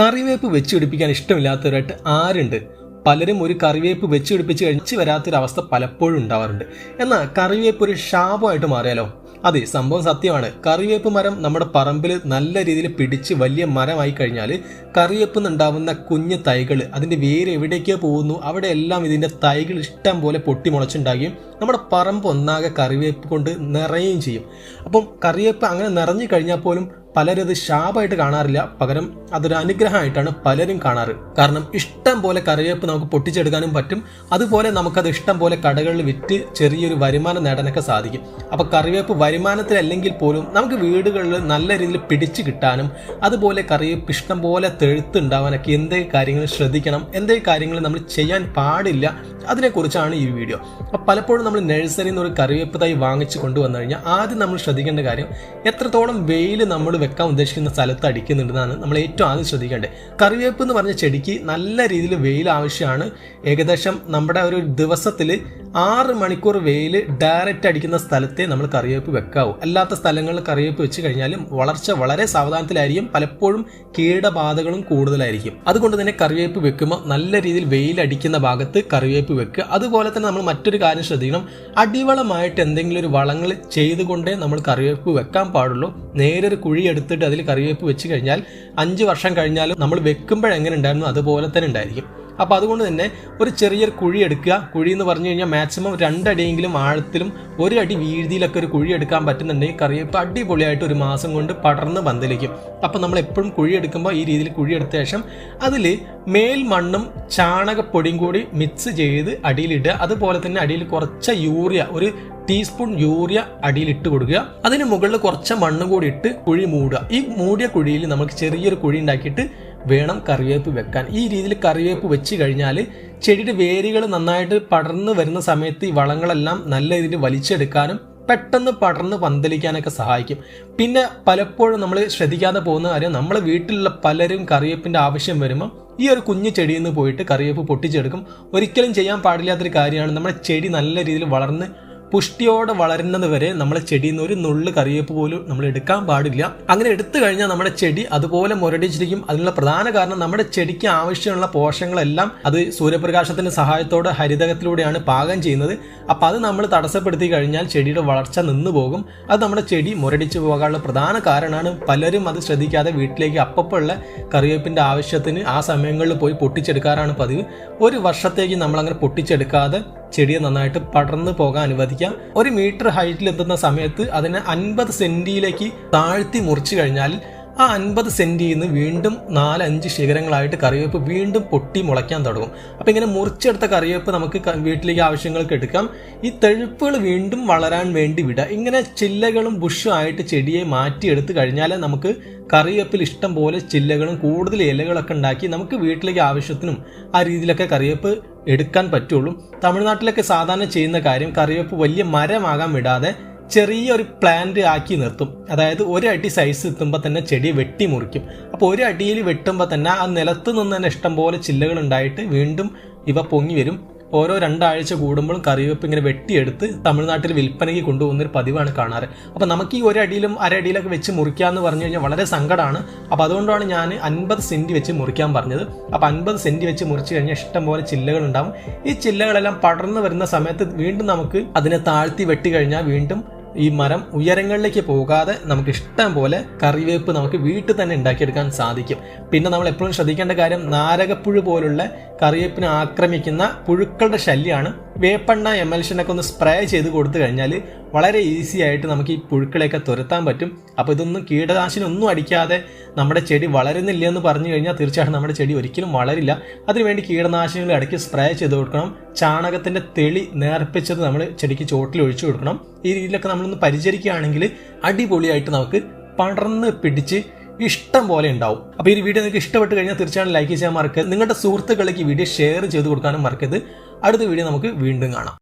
കറിവേപ്പ് വെച്ച് പിടിപ്പിക്കാൻ ഇഷ്ടമില്ലാത്തവരായിട്ട് ആരുണ്ട്? പലരും ഒരു കറിവേപ്പ് വെച്ച് പിടിപ്പിച്ച് കഴിച്ച് വരാത്തൊരവസ്ഥ പലപ്പോഴും ഉണ്ടാവാറുണ്ട്. എന്നാൽ കറിവേപ്പ് ഒരു ശാപമായിട്ട് മാറിയാലോ? അതെ സംഭവം സത്യമാണ്. കറിവേപ്പ് മരം നമ്മുടെ പറമ്പിൽ നല്ല രീതിയിൽ പിടിച്ച് വലിയ മരമായി കഴിഞ്ഞാൽ കറിവേപ്പ് നിന്നുണ്ടാവുന്ന കുഞ്ഞു തൈകൾ അതിന്റെ വേര് എവിടേക്കോ പോകുന്നു അവിടെ എല്ലാം ഇതിന്റെ തൈകൾ ഇഷ്ടം പോലെ പൊട്ടി മുളച്ചുണ്ടാകുകയും നമ്മുടെ പറമ്പ് ഒന്നാകെ കറിവേപ്പ് കൊണ്ട് നിറയുകയും ചെയ്യും. അപ്പം കറിവേപ്പ് അങ്ങനെ നിറഞ്ഞു കഴിഞ്ഞാൽ പോലും പലരും അത് ശാപമായിട്ട് കാണാറില്ല. പകരം അതൊരു അനുഗ്രഹമായിട്ടാണ് പലരും കാണാറ്. കാരണം ഇഷ്ടം പോലെ കറിവേപ്പ് നമുക്ക് പൊട്ടിച്ചെടുക്കാനും പറ്റും. അതുപോലെ നമുക്കത് ഇഷ്ടം പോലെ കടകളിൽ വിറ്റ് ചെറിയൊരു വരുമാനം നേടാനൊക്കെ സാധിക്കും. അപ്പോൾ കറിവേപ്പ് വരുമാനത്തിലല്ലെങ്കിൽ പോലും നമുക്ക് വീടുകളിൽ നല്ല രീതിയിൽ പിടിച്ചു കിട്ടാനും അതുപോലെ കറിവേപ്പ് ഇഷ്ടം പോലെ തെഴുത്ത് ഉണ്ടാവാനൊക്കെ എന്തേ കാര്യങ്ങൾ ശ്രദ്ധിക്കണം എന്തേ കാര്യങ്ങൾ നമ്മൾ ചെയ്യാൻ പാടില്ല അതിനെക്കുറിച്ചാണ് ഈ വീഡിയോ. അപ്പോൾ പലപ്പോഴും നമ്മൾ നഴ്സറിയിൽ നിന്ന് ഒരു കറിവേപ്പ് തൈ വാങ്ങിച്ച് കൊണ്ടുവന്നു കഴിഞ്ഞാൽ ആദ്യം നമ്മൾ ശ്രദ്ധിക്കേണ്ട കാര്യം എത്രത്തോളം വെയിൽ നമ്മൾ വെക്കാൻ ഉദ്ദേശിക്കുന്ന സ്ഥലത്ത് അടിക്കുന്നുണ്ടെന്നാണ് നമ്മൾ ഏറ്റവും ആദ്യം ശ്രദ്ധിക്കേണ്ടത്. കറിവേപ്പ് എന്ന് പറഞ്ഞ ചെടിക്ക് നല്ല രീതിയിൽ വെയിൽ ആവശ്യമാണ്. ഏകദേശം നമ്മുടെ ഒരു ദിവസത്തിൽ ആറ് മണിക്കൂർ വെയിൽ ഡയറക്റ്റ് അടിക്കുന്ന സ്ഥലത്തെ നമ്മൾ കറിവേപ്പ് വെക്കാവൂ. അല്ലാത്ത സ്ഥലങ്ങളിൽ കറിവേപ്പ് വെച്ച് കഴിഞ്ഞാലും വളർച്ച വളരെ സാവധാനത്തിലായിരിക്കും. പലപ്പോഴും കീടബാധകളും കൂടുതലായിരിക്കും. അതുകൊണ്ട് തന്നെ കറിവേപ്പ് വെക്കുമ്പോൾ നല്ല രീതിയിൽ വെയിൽ അടിക്കുന്ന ഭാഗത്ത് കറിവേപ്പ് വെക്കുക. അതുപോലെ തന്നെ നമ്മൾ മറ്റൊരു കാര്യം ശ്രദ്ധിക്കണം. അടിവളമായിട്ട് എന്തെങ്കിലും ഒരു വളങ്ങൾ ചെയ്തുകൊണ്ടേ നമ്മൾ കറിവേപ്പ് വെക്കാൻ പാടുള്ളൂ. നേരെ ഒരു കുഴി എടുത്തിട്ട് അതിൽ കറിവേപ്പ് വെച്ച് കഴിഞ്ഞാൽ അഞ്ച് വർഷം കഴിഞ്ഞാലും നമ്മൾ വെക്കുമ്പോഴെങ്ങനെ ഉണ്ടായിരുന്നു അതുപോലെ തന്നെ ഉണ്ടായിരിക്കും. അപ്പോൾ അതുകൊണ്ട് തന്നെ ഒരു ചെറിയൊരു കുഴി എടുക്കുക. കുഴി എന്ന് പറഞ്ഞു കഴിഞ്ഞാൽ മാക്സിമം രണ്ടടിയെങ്കിലും ആഴത്തിലും ഒരു അടി വീഴ്തിയിലൊക്കെ ഒരു കുഴി എടുക്കാൻ പറ്റുന്നുണ്ടെങ്കിൽ കറിവേപ്പ് അടിപൊളിയായിട്ട് ഒരു മാസം കൊണ്ട് പടർന്ന് പന്തലിക്കും അപ്പോൾ നമ്മൾ എപ്പോഴും കുഴി എടുക്കുമ്പോൾ ഈ രീതിയിൽ കുഴി എടുത്ത ശേഷം അതിൽ മേൽ മണ്ണും ചാണകപ്പൊടിയും കൂടി മിക്സ് ചെയ്ത് അടിയിലിടുക. അതുപോലെ തന്നെ അടിയിൽ കുറച്ച് യൂറിയ ഒരു ടീസ്പൂൺ യൂറിയ അടിയിൽ ഇട്ട് കൊടുക്കുക. അതിന് മുകളിൽ കുറച്ച് മണ്ണും കൂടി ഇട്ട് കുഴി മൂടുക. ഈ മൂടിയ കുഴിയിൽ നമുക്ക് ചെറിയൊരു കുഴി ഉണ്ടാക്കിയിട്ട് വേണം കറിവേപ്പ് വെക്കാൻ. ഈ രീതിയിൽ കറിവേപ്പ് വെച്ച് കഴിഞ്ഞാൽ ചെടിയുടെ വേരുകൾ നന്നായിട്ട് പടർന്ന് വരുന്ന സമയത്ത് ഈ വളങ്ങളെല്ലാം നല്ല രീതിയിൽ വലിച്ചെടുക്കാനും പെട്ടെന്ന് പടർന്ന് പന്തലിക്കാനൊക്കെ സഹായിക്കും. പിന്നെ പലപ്പോഴും നമ്മൾ ശ്രദ്ധിക്കാതെ പോകുന്ന കാര്യം നമ്മളെ വീട്ടിലുള്ള പലരും കറിവേപ്പിന്റെ ആവശ്യം വരുമ്പോൾ ഈ ഒരു കുഞ്ഞു ചെടിയിൽ നിന്ന് പോയിട്ട് കറിവേപ്പ് പൊട്ടിച്ചെടുക്കും. ഒരിക്കലും ചെയ്യാൻ പാടില്ലാത്തൊരു കാര്യമാണ് നമ്മുടെ ചെടി നല്ല രീതിയിൽ വളർന്ന് പുഷ്ടിയോടെ വളരുന്നത് വരെ നമ്മളെ ചെടിയിൽ നിന്ന് ഒരു നുള്ളു കറിവേപ്പ് പോലും നമ്മൾ എടുക്കാൻ പാടില്ല. അങ്ങനെ എടുത്തു കഴിഞ്ഞാൽ നമ്മുടെ ചെടി അതുപോലെ മുരടിച്ചിരിക്കും. അതിനുള്ള പ്രധാന കാരണം നമ്മുടെ ചെടിക്ക് ആവശ്യമുള്ള പോഷകങ്ങളെല്ലാം അത് സൂര്യപ്രകാശത്തിന്റെ സഹായത്തോടെ ഹരിതകത്തിലൂടെയാണ് പാകം ചെയ്യുന്നത്. അപ്പോൾ അത് നമ്മൾ തടസ്സപ്പെടുത്തി കഴിഞ്ഞാൽ ചെടിയുടെ വളർച്ച നിന്നു പോകും. അത് നമ്മുടെ ചെടി മുരടിച്ചു പോകാനുള്ള പ്രധാന കാരണമാണ്. പലരും അത് ശ്രദ്ധിക്കാതെ വീട്ടിലേക്ക് അപ്പപ്പുള്ള കറിവേപ്പിന്റെ ആവശ്യത്തിന് ആ സമയങ്ങളിൽ പോയി പൊട്ടിച്ചെടുക്കാറാണ് പതിവ്. ഒരു വർഷത്തേക്ക് നമ്മൾ അങ്ങനെ പൊട്ടിച്ചെടുക്കാതെ ചെടിയെ നന്നായിട്ട് പടർന്നു പോകാൻ അനുവദിക്കാം. ഒരു മീറ്റർ ഹൈറ്റിൽ എത്തുന്ന സമയത്ത് അതിനെ അൻപത് സെന്റിയിലേക്ക് താഴ്ത്തി മുറിച്ചു കഴിഞ്ഞാൽ ആ അൻപത് സെന്റിൽ നിന്ന് വീണ്ടും നാലഞ്ച് ശിഖരങ്ങളായിട്ട് കറിവേപ്പ് വീണ്ടും പൊട്ടി മുളയ്ക്കാൻ തുടങ്ങും. അപ്പം ഇങ്ങനെ മുറിച്ചെടുത്ത കറിവേപ്പ് നമുക്ക് വീട്ടിലേക്ക് ആവശ്യങ്ങൾക്ക് എടുക്കാം. ഈ തെഴുപ്പുകൾ വീണ്ടും വളരാൻ വേണ്ടി വിടുക ഇങ്ങനെ ചില്ലകളും ബുഷും ആയിട്ട് ചെടിയെ മാറ്റിയെടുത്ത് കഴിഞ്ഞാൽ നമുക്ക് കറിവേപ്പിൽ ഇഷ്ടം പോലെ ചില്ലകളും കൂടുതൽ ഇലകളൊക്കെ ഉണ്ടാക്കി നമുക്ക് വീട്ടിലേക്ക് ആവശ്യത്തിനും ആ രീതിയിലൊക്കെ കറിവേപ്പ് എടുക്കാൻ പറ്റുള്ളൂ. തമിഴ്നാട്ടിലൊക്കെ സാധാരണ ചെയ്യുന്ന കാര്യം കറിവേപ്പ് വലിയ മരമാകാൻ വിടാതെ ചെറിയൊരു പ്ലാന്റ് ആക്കി നിർത്തും. അതായത് ഒരു അടി സൈസ് എത്തുമ്പോൾ തന്നെ ചെടി വെട്ടി മുറിക്കും. അപ്പോൾ ഒരു അടിയിൽ വെട്ടുമ്പോൾ തന്നെ ആ നിലത്ത് നിന്ന് തന്നെ ഇഷ്ടംപോലെ ചില്ലകൾ ഉണ്ടായിട്ട് വീണ്ടും ഇവ പൊങ്ങി വരും. ഓരോ രണ്ടാഴ്ച കൂടുമ്പോഴും കറിവേപ്പ് ഇങ്ങനെ വെട്ടിയെടുത്ത് തമിഴ്നാട്ടിൽ വിൽപ്പനയ്ക്ക് കൊണ്ടുപോകുന്ന ഒരു പതിവാണ് കാണാറ്. അപ്പോൾ നമുക്ക് ഈ ഒരടിയിലും അരടിയിലൊക്കെ വെച്ച് മുറിക്കാമെന്ന് പറഞ്ഞു കഴിഞ്ഞാൽ വളരെ സങ്കടമാണ് അപ്പോൾ അതുകൊണ്ടാണ് ഞാൻ അൻപത് സെന്റ് വെച്ച് മുറിക്കാൻ പറഞ്ഞത്. അപ്പോൾ അൻപത് സെന്റ് വെച്ച് മുറിച്ച് കഴിഞ്ഞാൽ ഇഷ്ടംപോലെ ചില്ലകൾ ഉണ്ടാവും. ഈ ചില്ലകളെല്ലാം പടർന്നു വരുന്ന സമയത്ത് വീണ്ടും നമുക്ക് അതിനെ താഴ്ത്തി വെട്ടി കഴിഞ്ഞാൽ വീണ്ടും ഈ മരം ഉയരങ്ങളിലേക്ക് പോകാതെ നമുക്ക് ഇഷ്ടം പോലെ കറിവേപ്പ് നമുക്ക് വീട്ടിൽ തന്നെ ഉണ്ടാക്കിയെടുക്കാൻ സാധിക്കും. പിന്നെ നമ്മൾ എപ്പോഴും ശ്രദ്ധിക്കേണ്ട കാര്യം നാരകപ്പുഴു പോലുള്ള കറിവേപ്പിനെ ആക്രമിക്കുന്ന പുഴുക്കളുടെ ശല്യമാണ് വേപ്പെണ്ണ എമൽഷനൊക്കെ ഒന്ന് സ്പ്രേ ചെയ്ത് കൊടുത്തു കഴിഞ്ഞാൽ വളരെ ഈസി ആയിട്ട് നമുക്ക് ഈ പുഴുക്കളെയൊക്കെ തുരത്താൻ പറ്റും. അപ്പോൾ ഇതൊന്നും കീടനാശിനൊന്നും അടിക്കാതെ നമ്മുടെ ചെടി വളരുന്നില്ല എന്ന് പറഞ്ഞു കഴിഞ്ഞാൽ തീർച്ചയായിട്ടും നമ്മുടെ ചെടി ഒരിക്കലും വളരില്ല. അതിനുവേണ്ടി കീടനാശിനികൾ ഇടയ്ക്ക് സ്പ്രേ ചെയ്ത് കൊടുക്കണം. ചാണകത്തിന്റെ തെളി നേർപ്പിച്ചത് നമ്മൾ ചെടിക്ക് ചോട്ടിൽ ഒഴിച്ചു കൊടുക്കണം. ഈ രീതിയിലൊക്കെ നമ്മളൊന്ന് പരിചരിക്കുകയാണെങ്കിൽ അടിപൊളിയായിട്ട് നമുക്ക് പടർന്ന് പിടിച്ച് ഇഷ്ടം പോലെ ഉണ്ടാവും. അപ്പോൾ ഈ വീഡിയോ നിങ്ങൾക്ക് ഇഷ്ടപ്പെട്ട് കഴിഞ്ഞാൽ തീർച്ചയായും ലൈക്ക് ചെയ്യാൻ മറക്കരുത്. നിങ്ങളുടെ സുഹൃത്തുക്കളിലേക്ക് വീഡിയോ ഷെയർ ചെയ്ത് കൊടുക്കാനും മറക്കരുത്. അടുത്ത വീഡിയോ നമുക്ക് വീണ്ടും കാണാം.